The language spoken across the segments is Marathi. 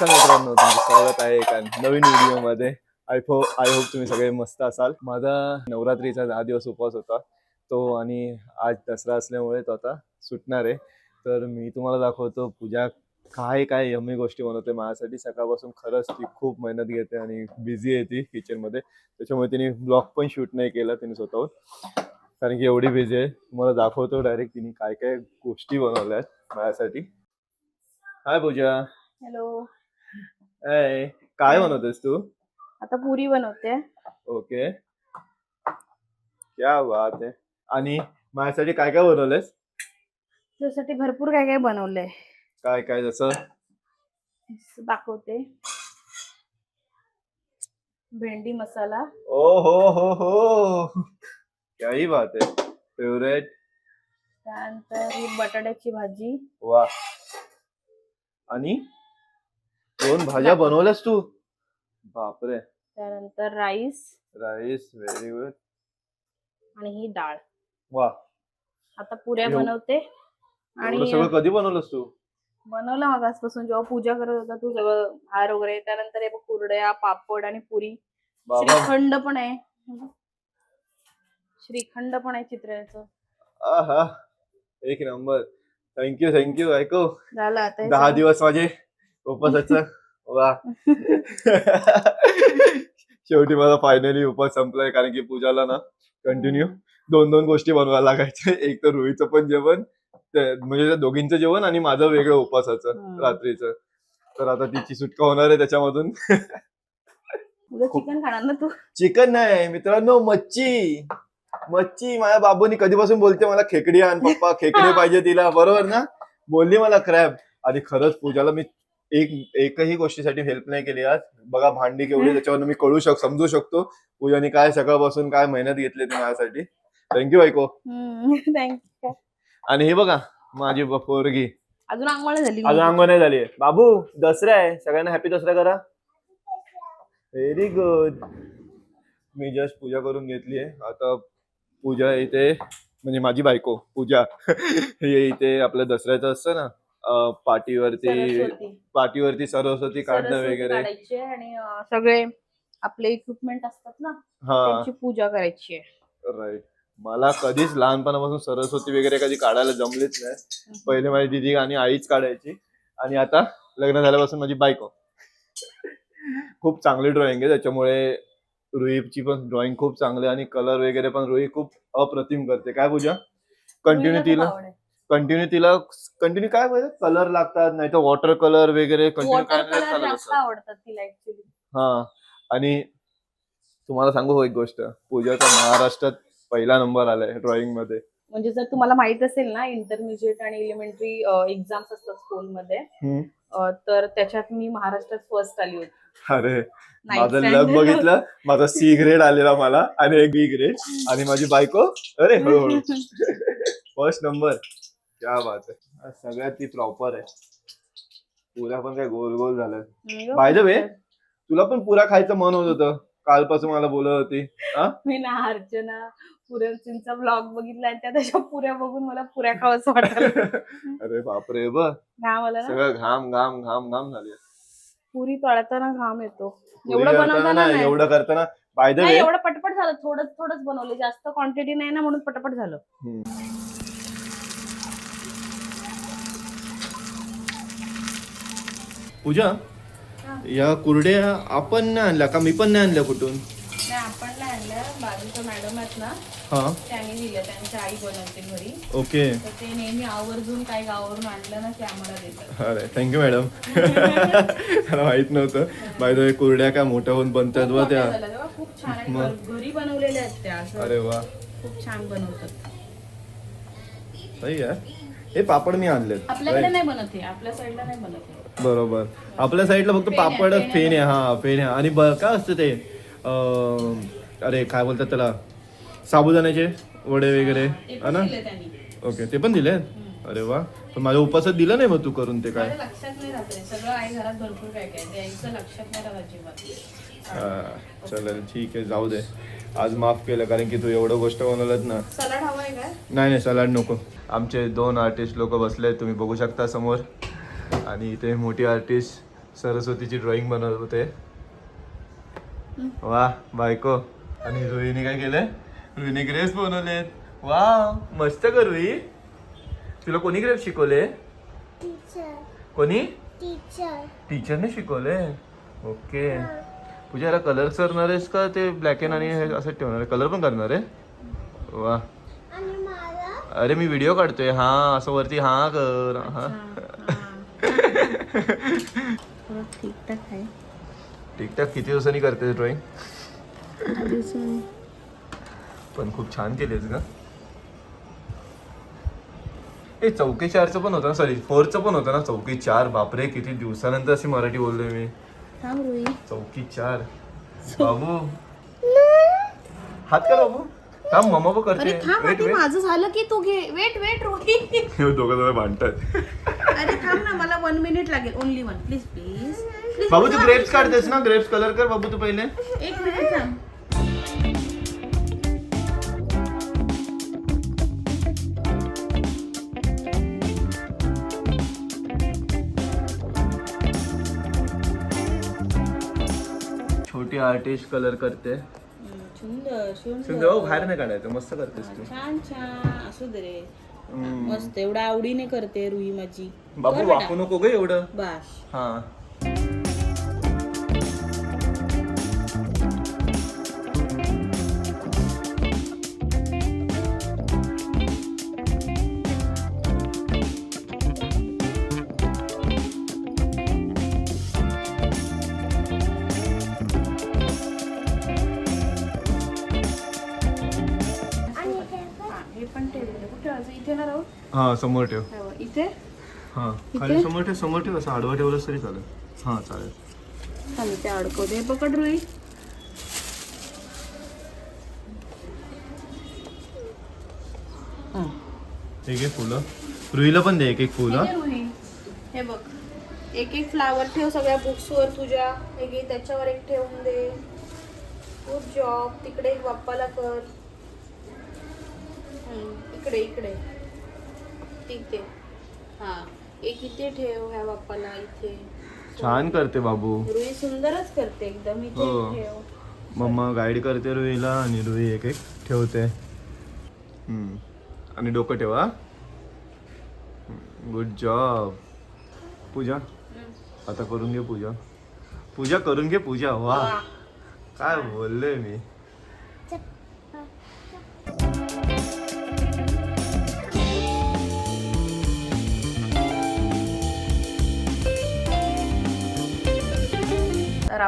नमस्कार मित्रांनो तुमचं स्वागत आहे एका नवीन व्हिडिओमध्ये. आय फो आय होप तुम्ही सगळे मस्त असाल. माझा नवरात्रीचा दहा दिवस उपवास होता. तो आणि आज दसरा असल्यामुळे तो आता सुटणार आहे. तर मी तुम्हाला दाखवतो पूजा काय काय यम्मी गोष्टी बनवते माझ्यासाठी. सकाळपासून खरंच ती खूप मेहनत घेते आणि बिझी आहे ती किचनमध्ये त्याच्यामुळे तिने ब्लॉग पण शूट नाही केला तिने स्वतःहून. कारण की एवढी बिझी आहे. तुम्हाला दाखवतो डायरेक्ट तिने काय काय गोष्टी बनवल्या आहेत माझ्यासाठी. हाय पूजा. हॅलो ए, काय बनवतेस तू? आता पुरी बनवते. ओके. क्या बात आहे आणि माझ्यासाठी काय काय बनवलंयस? त्यासाठी भरपूर काय काय बनवलंय. काय काय जसं? दाखवते. भेंडी मसाला. ओ हो हो हो. क्या ही बात आहे फेवरेट त्यानंतर ही बटाट्याची भाजी. वा आणि? दोन भाज्या बनवल्यास तू? बापरे. त्यानंतर राईस. Rice very good. आणि ही डाळ. वा. आता पुऱ्या बनवते. एवढं आणि सगळं कधी बनवलंस तू? बनवलं मागासपासून जेव्हा पूजा करत होता तू सगळं हार वगैरे. त्यानंतर हे बघ कुरड्या पापड आणि पुरी. बाबा. श्रीखंड पण आहे. श्रीखंड पण आहे चित्राचं. आहा. एक नंबर. थँक्यू थँक्यू ऐको झालं आता हे दहा सगळं. दिवस माझे उपवासाचं वा. शेवटी माझा फायनली उपवास संपलाय कारण की पूजाला ना कंटिन्यू दोन दोन गोष्टी बनवायला लागायचे एक तर रुईचं पण जेवण ते- म्हणजे त्या दोघींचं जेवण आणि माझं वेगळं उपवासाचं हम्म. रात्रीचं. तर आता तिची सुटका होणार आहे त्याच्यामधून. चिकन खाणार ना तू? चिकन नाही मित्रांनो मच्छी. मच्छी माझ्या बाबूनी कधीपासून बोलते मला खेकडी आण पप्पा खेकडी पाहिजे तिला. बरोबर ना? बोलली मला क्रॅब. आणि खरंच पूजाला मी एक एकही गोष्टीसाठी हेल्प नाही केली आज. बघा भांडी केवढी त्याच्यावर मी कळू शक समजू शकतो. पूजाने काय सकाळपासून काय मेहनत घेतली ती माझ्यासाठी. थँक्यू ऐको थँक्यू आणि हे बघा माझी पोरगी. अजून नाही झाली. अजून अंग नाही झाली. बाबू दसरा आहे. सगळ्यांना हॅपी दसरा करा. व्हेरी गुड मी जस्ट पूजा करून घेतली आहे. आता पूजा इथे म्हणजे माझी बायको पूजा. हे इथे आपलं दसऱ्याचं असतं ना. अं, पाटीवरती सरस्वती. पाटीवरती सरस्वती काढणं सरस्वती वगैरे. काढायची आहे आणि अं, सगळे आपले इक्विपमेंट असतात ना हा. त्यांची पूजा करायची आहे. राईट मला कधीच लहानपणापासून सरस्वती वगैरे कधी काढायला जमलीच नाही. पहिले माझी दिदी आणि आईच काढायची. आणि आता लग्न झाल्यापासून माझी बायको. खूप चांगली ड्रॉइंग आहे. त्याच्यामुळे रुईची पण ड्रॉइंग खूप चांगली आहे आणि कलर वगैरे पण रुई खूप अप्रतिम करते. काय पूजा? कंटिन्यू खूप तिला आवड आहे. कंटिन्यू तिला कंटिन्यू काय पाहिजे कलर लागतात नाही तर वॉटर कलर वगैरे कंटिन्यू काय नाही color चालत जास्त असतात. आवडतात तिला ऍक्च्युली हा. आणि तुम्हाला सांगू हो एक गोष्ट. पूजाचा महाराष्ट्रात पहिला नंबर आलाय ड्रॉइंगमध्ये. म्हणजे जर तुम्हाला माहीत असेल ना इंटरमिजिएट आणि इलिमेंटरी एक्झाम्स असतात स्कूलमध्ये हम्म. अं, तर त्याच्यात मी महाराष्ट्रात फर्स्ट आली होती. अरे Ninth माझं standard. लग बघितलं. माझा सी ग्रेड आलेला मला आणि एक बी ग्रेड आणि माझी बायको अरे हळूहळू. फर्स्ट नंबर क्या बात आहे सगळ्यात ती प्रॉपर आहे. पुऱ्या पण काय गोल गोल झालं By the way, तुला पण पुरा खायचं मन होत होतं. कालपासून मला बोलत होती. मी ना अर्चना पुऱ्यांचा ब्लॉग बघितला आणि त्या त्याच्या पुऱ्या बघून मला पुऱ्या खावंसं वाटलं अरे बापरे ब ना? सगळं घाम घाम घाम घाम झाले. पुरी तळताना घाम येतो. पुरी एवढं करताना बनवताना ना नाही. एवढं करताना. बाय द नाही वे एवढं पटपट झालं. थोडं थोडंच बनवलं. जास्त क्वांटिटी नाही ना म्हणून पटपट झालं. पूजा या कुरड्या आपण नाही आणल्या का? मी पण नाही आणल्या कुठून? आपण नाही आणलं बाजूच्या मॅडम आहेत ना हा. त्यांनी दिलं त्यांच्या आई बनवते घरी. ओके. तर ते नेहमी आवर्जून काय गावावरून आणलं ना ते आम्हाला देतात. अरे थँक्यू मॅडम मला माहीत नव्हतं. बाय द कुरड्या काय मोठ्या होऊन बनतात वा त्या. खूप छान. घर- घरी बनवलेल्या आहेत त्या. असं अरे वा. खूप छान बनवतात. सही आहे. हे पापड मी आणलेत. आपल्याकडे Right? नाही बनत हे. आपल्या साईडला नाही बनत हे. बरोबर. आपल्या साईडला फक्त पापडच फेन आहे हा फेन आहे आणि ब- काय असतं ते? अं, अरे काय बोलतात त्याला? साबुदाण्याचे वडे वगैरे. हा ना? ओके ते पण दिले अरे वा. पण माझ्या उपासात दिलं नाही मग तू करून ते काय? माझ्या लक्षात नाही राहत रे. सगळं आहे घरात भरपूर काय काय द्यायचं लक्षात नाही राहत अजिबात. हा, चालेल ठीक आहे जाऊ दे. आज माफ केलं कारण की तू एवढं गोष्ट बनवलं ना. सलाड हवाय काय? नाही नाही सलाड नको. आमचे दोन आर्टिस्ट लोक बसले तुम्ही बघू शकता समोर. आणि इथे मोठी आर्टिस्ट सरस्वतीची ड्रॉइंग बनवत होते. वा बायको. आणि रोहिणी काय केलंय? रोहिणी ग्रेप्स बनवलेत. वा मस्त का रुई तुला कोणी ग्रेप्स शिकवले? टीचर कोणी? टीचर टीचरने शिकवले. ओके पूजा याला कलर करणार आहेस का? ते ब्लॅक अँड आणि हे असं ठेवणार आहे. कलर पण करणार आहे. वा. आणि मला अरे मी व्हिडिओ काढतोय. हा असं वरती हा कर. हा. थोडं ठीकठाक आहे. ठीकठाक किती दिवसांनी करते ड्रॉइंग दिवसांनी. पण खूप छान केलीस का ए चौकी चारचं पण होतं ना सॉरी फोरचं पण होतं ना चौकी चार? बापरे किती दिवसानंतर अशी मराठी बोललोय मी. थांब रुई. चौकी चार. बाबू. हात कर बाबू. थांब मम्मा पण करते. अरे थांब वेट आधी वेट माझं झालं की तू घे. वेट वेट रोही दोघं जण भांडतात अरे थांब ना मला वन मिनिट लागेल. Only one please please please बाबू तू ग्रेप्स काढतेस ना? ग्रेप्स कलर कर बाबू तू पहिले. एक मिनिट थांब. छोटी आर्टिस्ट कलर करते. सुंदर सुंदर. सुंदर हो बाहेर नाही काढायचं मस्त करतेस तू. छान छान. असू दे रे. मस्त एवढ्या आवडीने करते रुई माझी. बाबू. वाकू नको ग एवढं. बाश हा. हा समोर ठेव. हे इथे? हा खाली समोर ठेव समोर ठेव असं आडवं ठेवलंस तरी चालेल. हा चालेल. चालेल ते अडकवते हे पकड रुई. हा. एक एक फुलं. रुईला पण दे एक एक फुलं. हे घे रुई. हे बघ. एक एक फ्लावर ठेव सगळ्या बुक्सवर तुझ्या. हे घे त्याच्यावर एक ठेवून दे. गुड जॉब तिकडे एक बाप्पाला कर. हम्म, इकडे इकडे. आहे. हा. एक इथे ठेव ह्या बाप्पाला इथे. छान करते बाबू. रुई सुंदरच करते एकदम. इथे हो. ठेव. मम्मा गाईड करते रुईला आणि रुई एक एक ठेवते. हम्म. आणि डोकं ठेवा गुड जॉब पूजा. आता करून घे पूजा. पूजा करून घे पूजा. वा. वा. काय बोलले मी.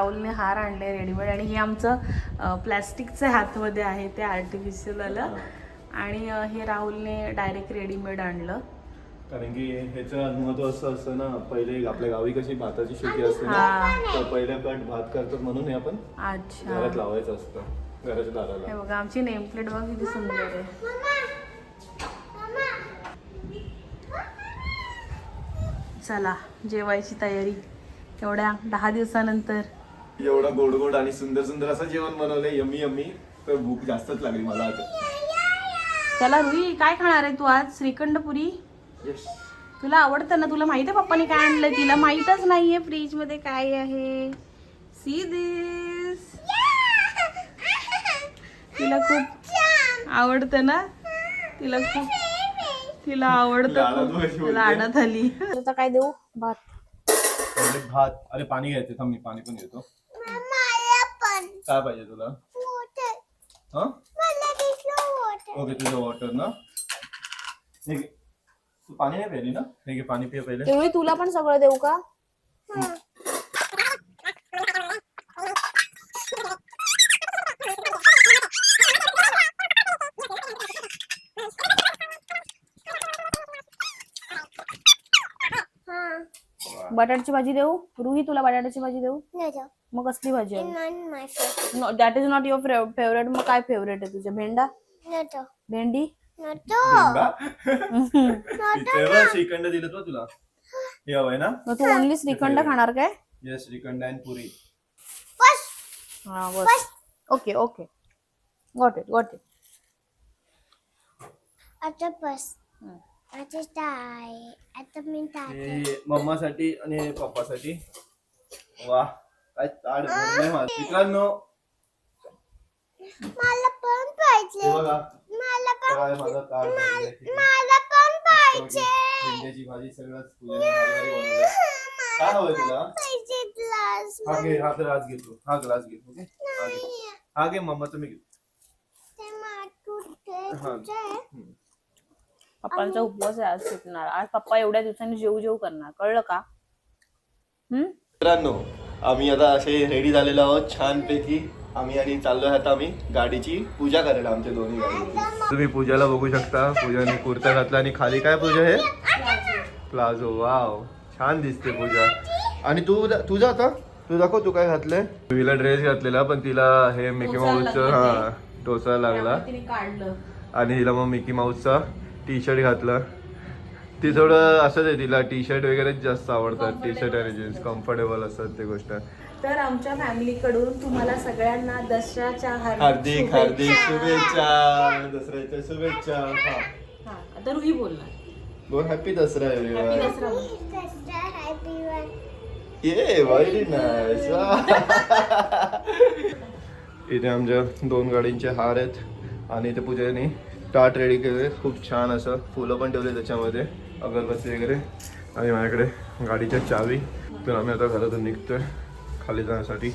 राहुलने हार आणले रेडीमेड आणि हे आमचं प्लॅस्टिकचं हातमध्ये आहे ते आर्टिफिशियल आलं. आणि हे राहुलने डायरेक्ट रेडीमेड आणलं. कारण की ह्याचं महत्त्व असं असतं ना पहिले आपल्या गावी कशी भाताची शेती असते ना हा. तर पहिल्या कट भात करतात म्हणून हे आपण अच्छा. घरात लावायचं असतं घराच्या हे दाराला बघा आमची नेम प्लेट बघ किती सुंदर आहे. चला जेवायची तयारी. एवढ्या दहा दिवसानंतर. एवढा गोड गोड आणि सुंदर सुंदर असं जेवण बनवलंय यमी यमी तर भूक जास्तच लागली मला आता चला रुई काय खाणार आहे तू आज? श्रीखंड पुरी येस तुला आवडतं ना? तुला माहिती आहे पप्पाने काय आणलंय? तिला माहीतच नाहीये फ्रीजमध्ये काय आहे. सी दिस तिला खूप आवडतं ना? तिला खूप तिला आवडतं लाडात बोलते. लाडात आली. आता काय देऊ? भात. भात. अरे पाणी घ्यायचं थांब मी पाणी पण घेतो काय पाहिजे तुला? वॉटर हा? मला दिसलं वॉटर ओके तुझं वॉटर ना? हे घे. तू पाणी नाही प्यायली ना? हे घे पाणी पिय पहिले. तेवढी तुला पण सगळं देऊ का? हा. बटाट्याची भाजी देऊ? रुही तुला बटाट्याची भाजी देऊ? नको मग कसली भाजी आहे? No my favourite that is not your favourite मग काय फेवरेट आहे तुझ्या भेंडा? नको भेंडी? श्रीखंड दिलं तो तुला. हे हवंय ना? मग तू ओनली श्रीखंड खाणार काय? Yes shrikhand and puri. हा बस. Okay okay got it got it आता बस आता टाय आता मी टाय हे मम्मासाठी आणि पप्पासाठी. वा काय ताड भरलंय माझं. मित्रांनो मला पण हे पाहिजे बघा. मला पण काय माझा ताड भरलंय. मला पण पाहिजे. भेंड्याची भाजी सगळंच पूजेने भारी भारी बनवलंय. काय हवंय तुला? पाहिजे ग्लास हा घे हा ग्लास घेतो. हा ग्लास घे ओके हा घे. हा घे मम्मा तुम्ही घे. ते माटुटे हा. तुझे आहे? हम्म. पप्पांचा उपवास आहे आज सुटणार. आज पप्पा एवढ्या दिवसांनी जेऊ जेऊ करणार. कळलं का? हम्म? मित्रांनो आम्ही आता असे रेडी झालेलो आहोत छानपैकी. आम्ही आणि चाललोय आता आम्ही गाडीची पूजा करायला आमच्या दोन्ही गाडी. तुम्ही पूजाला बघू शकता. पूजाने कुर्ता घातला आणि खाली काय पूजा आहे? प्लाझो. वाव. छान दिसते पूजा. आणि तू तुझा आता. तू दाखव तू काय घातलंय? तिला ड्रेस घातलेला पण तिला हे मिकी टोचायला माऊसचं लागलं. हा टोचायला लागला. तिने काढलं. आणि हिला मग मिकी माऊसचा टी शर्ट घातला. ती थोडं असंच आहे तिला टी शर्ट वगैरेच जास्त आवडतात. टी शर्ट आणि जीन्स. कम्फर्टेबल असतात ते गोष्ट. तर आमच्या फॅमिलीकडून तुम्हाला सगळ्यांना दसऱ्याच्या हार्दिक हार्दिक शुभेच्छा. दसऱ्याच्या शुभेच्छा. हा. हा आता रुही बोलणार. बोल happy Dasara happy everyone. Dasara. बोल. happy. ये व्हेरी नाईस इथे आमच्या दोन गाडींचे हार आहेत. आणि इथे पूजेने टाट रेडी केले खूप छान असं फुलं पण ठेवले त्याच्यामध्ये. अगरबत्ती वगैरे आणि माझ्याकडे गाडीच्या चावी. तर आम्ही आता घरातून निघतोय खाली जाण्यासाठी.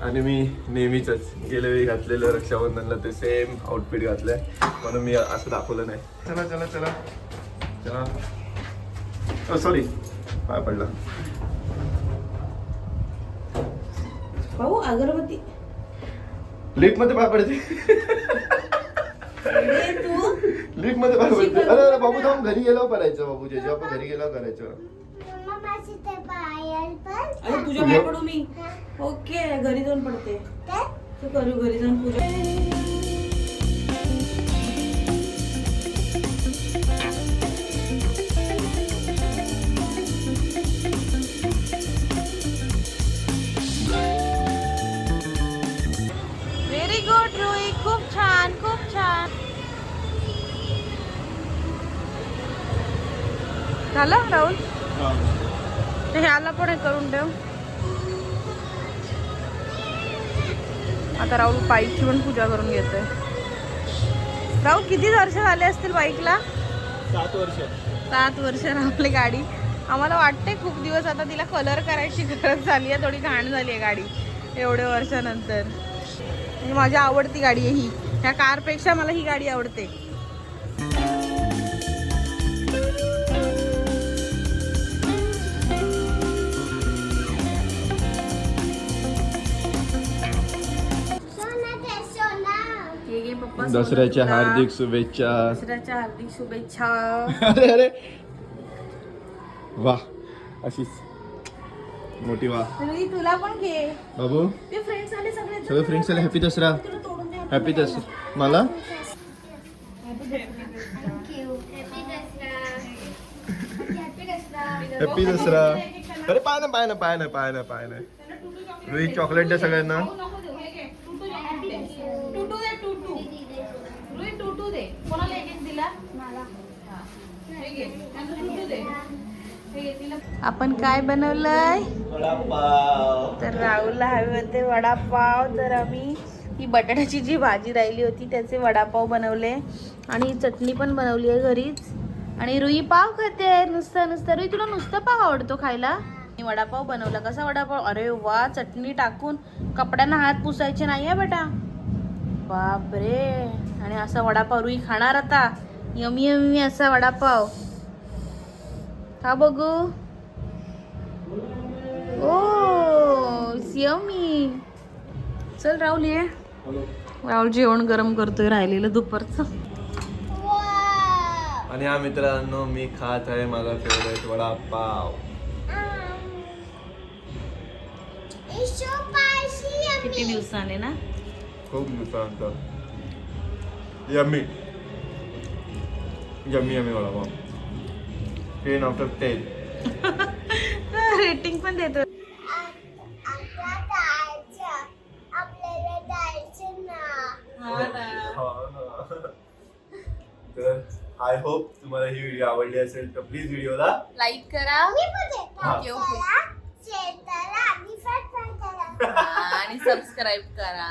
आणि मी नेहमीच गेल्या वेळी घातलेलं रक्षाबंधनला ते सेम आउटफिट घातलंय. म्हणून मी असं दाखवलं नाही. चला चला चला. चला. सॉरी पाय पडला. भाऊ अगरबत्ती. लिफ्टमध्ये पाय पडते. लिफ्टमध्ये पडते अरे अरे बाबू थांब घरी गेल्यावर करायचं बाबू जेजे आपण घरी गेल्यावर करायचं. मम्मा माझी ते पायल पण अरे तुझ्या पाय पडू मी? ओके घरी जाऊन पडते. ते तू करू घरी जाऊन पूजा. झालं राहुल? ते ह्याला पण हे करून ठेव. आता राहुल बाईकची पण पूजा करून घेतोय. राहुल किती वर्ष झाले असतील बाईकला? सात वर्ष. सात वर्ष राहुल गाडी. आम्हाला वाटते खूप दिवस आता तिला कलर करायची गरज झाली आहे थोडी घाण झाली आहे गाडी एवढ्या वर्षानंतर. म्हणजे माझी आवडती गाडी आहे ही. ह्या कारपेक्षा मला ही गाडी आवडते. दसऱ्याच्या. हार्दिक शुभेच्छा. दसऱ्याच्या हार्दिक शुभेच्छा. अरे अरे. वा अशीच. मोठी वा तुला पण घे. बाबू? ते फ्रेंड्स आले सगळे सगळे फ्रेंड्स आले हॅपी दसरा. हॅपी दसरा मला? हॅपी दसरा. अरे पाय ना पाय ना पाय ना पाय ना पाय ना. रुई चॉकलेट दे सगळ्यांना टुटू दे टुटू रुई टुटू दे कोणाला एक एक दिला हा. हे घे. त्यांचं टुटू दे हे घे, तिला- आपण काय बनवलंय? तर राहुलला हवे होते वडापाव. तर आम्ही ही बटाट्याची जी भाजी राहिली होती त्याचे वडापाव बनवले. आणि चटणी पण बनवली आहे घरीच. आणि रुई पाव खाते. नुसतं नुसतं. रुई तुला नुसतं पाव आवडतो खायला? मी वडापाव बनवला. कसा वडापाव? अरे वा चटणी टाकून कपड्यांना हात पुसायचे नाही आहे बेटा. बापरे. आणि असा वडापाव रुई खाणार आता. यमी यमी असा वडापाव का बघू ओ यमी चल राहुल ये. राहुल जेवण गरम करतोय राहिलेलं दुपारचं. आणि हा मित्रांनो मी खात आहे माझा फेवरेट वडापाव. पाशी किती दिवसाने ना? खूप दिवसानंतर. Yummy yummy yummy vada pav ten after ten rating पण देतो. तर आय होप तुम्हाला ही व्हिडिओ आवडली असेल तर प्लीज व्हिडिओला लाईक करा. मी पण येतो. Okay, okay. आणि सबस्क्राईब करा.